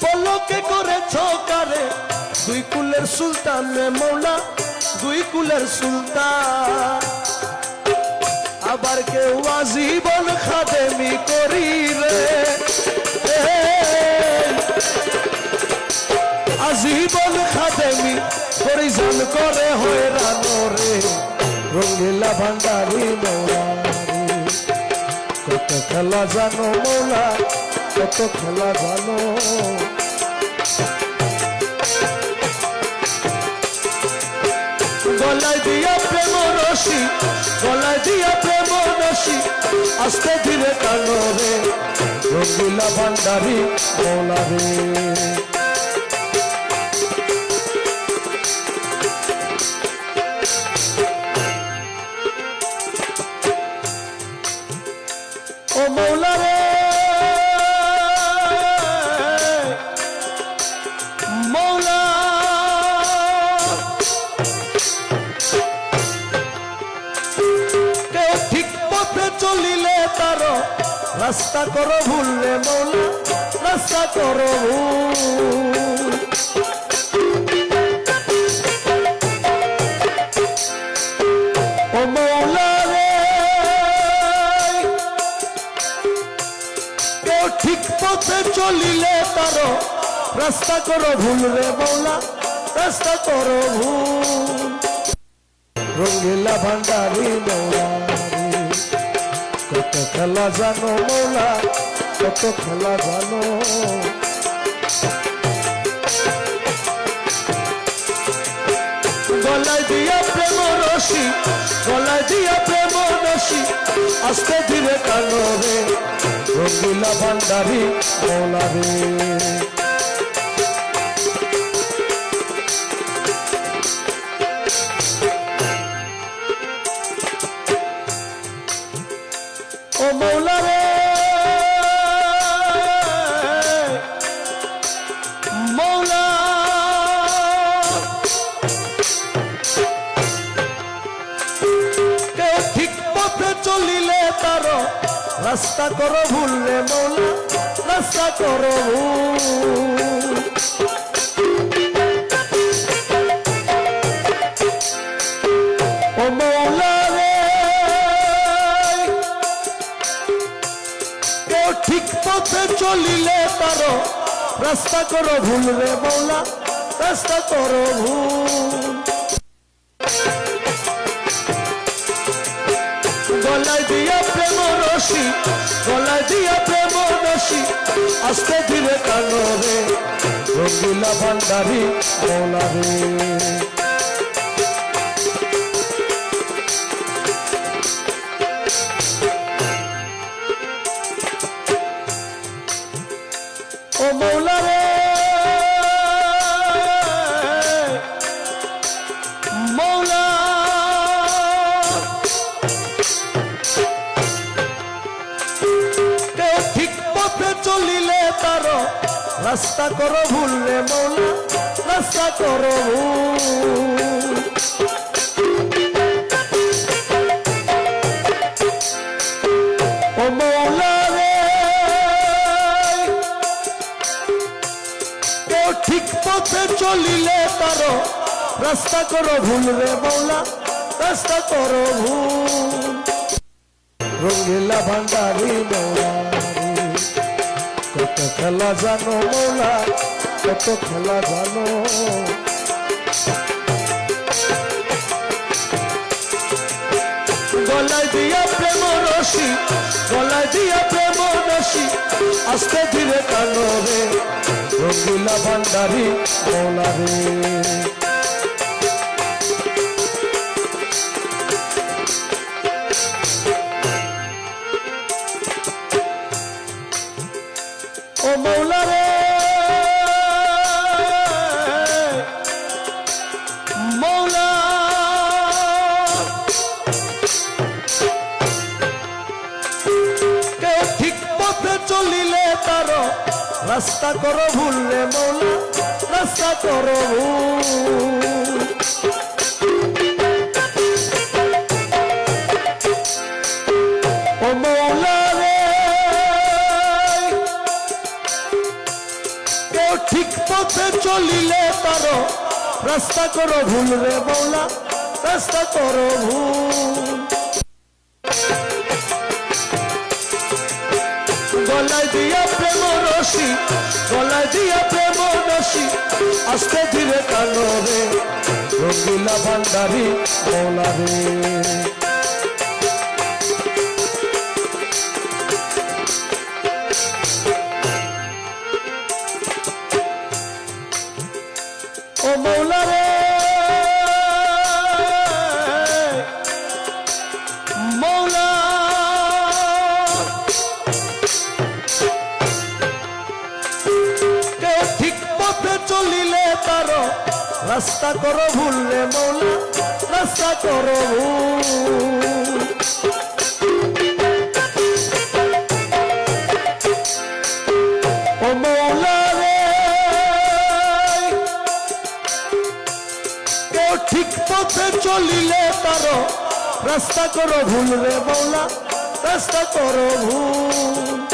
পলকে করে কারে? দুই কুলের সুলতান মৌলা দুই কুলের সুলতান। আবার কেউ আজীবন খাদেমি করি রে এ, আজীবন খাদেমি করি জান করে হয়রান রে। রঙ্গিলা ভান্ডারি মৌলারি। কত খেলা জানো মৌলা কত খেলা ভালো। গলায় দিয়া প্রেম রসি, গলায় দিয়া প্রেম রসি, আস্তে ধীরে কানো রঙ্গিলা ভান্ডারি মৌলা তার রাস্তা করো ভুললে মৌলা, রাস্তা করো মৌলা চলিলে তার, রাস্তা করো ভুল রে মৌলা, রাস্তা করো ভুল। রঙ্গিলা ভান্ডারি মৌলারি কত খেলা জানো মৌলা, কত খেলা জানো। গলায় দিয়া প্রেম রসি, গলায় দিয়া প্রেম রসি, আস্তে ধীরে কানো রে। রঙ্গিলা ভান্ডারি মৌলারি ও তার রাস্তা করো ভুললে মৌলা, রাস্তা করো চলিলে তার রাস্তা করো ভুল রে মৌলা, রাস্তা করো ভুল। দিয়া প্রেম রসি গলা দিয়া প্রেম রসি আস্তে ধীরে কানরে রঙ্গিলা ভান্ডারি মৌলা রে। রাস্তা করো ভুললে মৌলা, রাস্তা করো চলিলে তার রাস্তা করো ভুল রে মৌলা, রাস্তা করো ভুল। রঙ্গিলা ভান্ডারি মৌলারি কত খেলা জানো মৌলা, কত খেলা জানো? গলায় দিয়া প্রেম রশি গলায় দিয়া প্রেম রশি আস্তে ধীরে কানো রে, রঙ্গিলা ভান্ডারি, মৌলা রে। ও মৌলা রে মৌলা কেউ ঠিক পথে চলিলে তার রাস্তা করো ভুললে মৌলা রাস্তা করো ভুল চলিলে তার রাস্তা করো ভুল রে মৌলা রাস্তা করো ভুল। গলায় দিয়া প্রেম রশি গলায় দিয়া প্রেম রশি আস্তে ধীরে কানো রে, রঙ্গিলা ভান্ডারি মৌলা রে। রাস্তা করো ভুললে মৌলা রাস্তা করো ও মৌলা রে কেউ ঠিক পথে চলিলে তার রাস্তা করো ভুল রে বৌলা রাস্তা করো ভুল।